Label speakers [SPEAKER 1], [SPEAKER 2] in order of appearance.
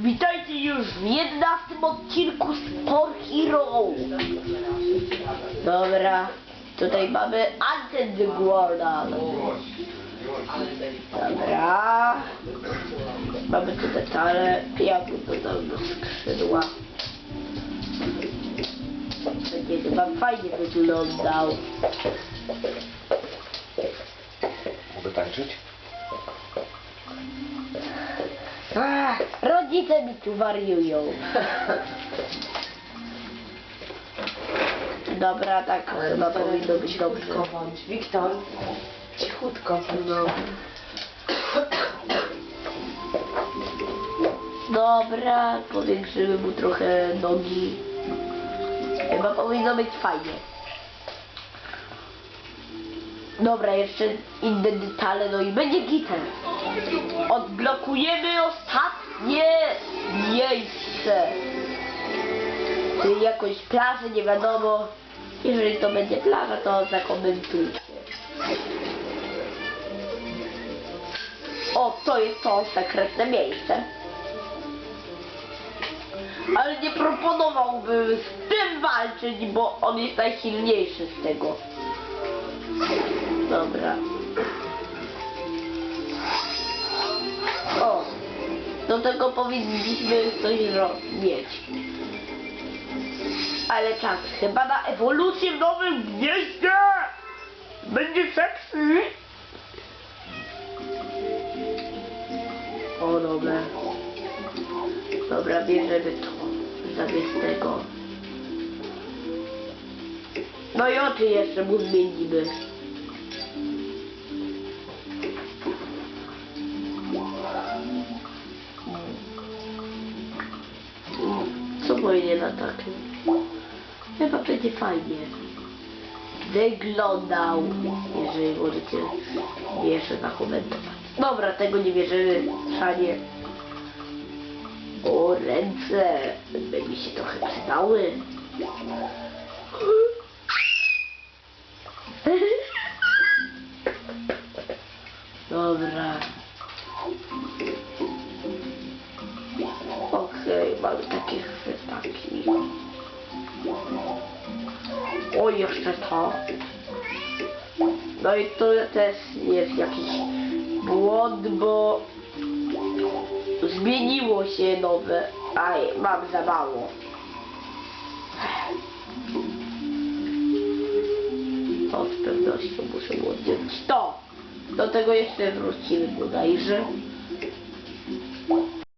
[SPEAKER 1] Witajcie już w 11 odcinku Sport Hero. Dobra, tutaj mamy Anten the Guardian. Dobra. Mamy tu detale, jak dodał do skrzydła. Będzie chyba fajnie wyglądał.
[SPEAKER 2] Mogę tańczyć?
[SPEAKER 1] Ach, rodzice mi tu wariują. Dobra, tak chyba powinno być dobrze.
[SPEAKER 3] Cichutko bądź. Wiktor, cichutko bądź.
[SPEAKER 1] No. Dobra, powiększymy mu trochę nogi. Chyba powinno być fajnie. Dobra, jeszcze inne detale, no i będzie gitar. Odblokujemy ostatnie miejsce. Czyli jakąś plażę, nie wiadomo. Jeżeli to będzie plaża, to zakomentujcie. O, to jest to sekretne miejsce. Ale nie proponowałbym z tym walczyć, bo on jest najsilniejszy z tego. Dobra. O, do tego powinniśmy coś mieć. Ale czas chyba na ewolucję w nowym gnieździe! Będzie seksy! O, dobra. Dobra, bierzemy to zamiast tego. No i oczy jeszcze mu zmienimy. Powinien na takim? Chyba będzie fajnie. Wyglądał, jeżeli możecie jeszcze zakomentować. Dobra, tego nie bierzemy, szanie. O, ręce, by mi się trochę przydały. Dobra. Okej, mamy takie O, jeszcze to. No i tu też jest jakiś błąd, bo zmieniło się nowe. Aj, mam za mało. To z pewnością muszę odjąć to. Do tego jeszcze wrócimy bodajże.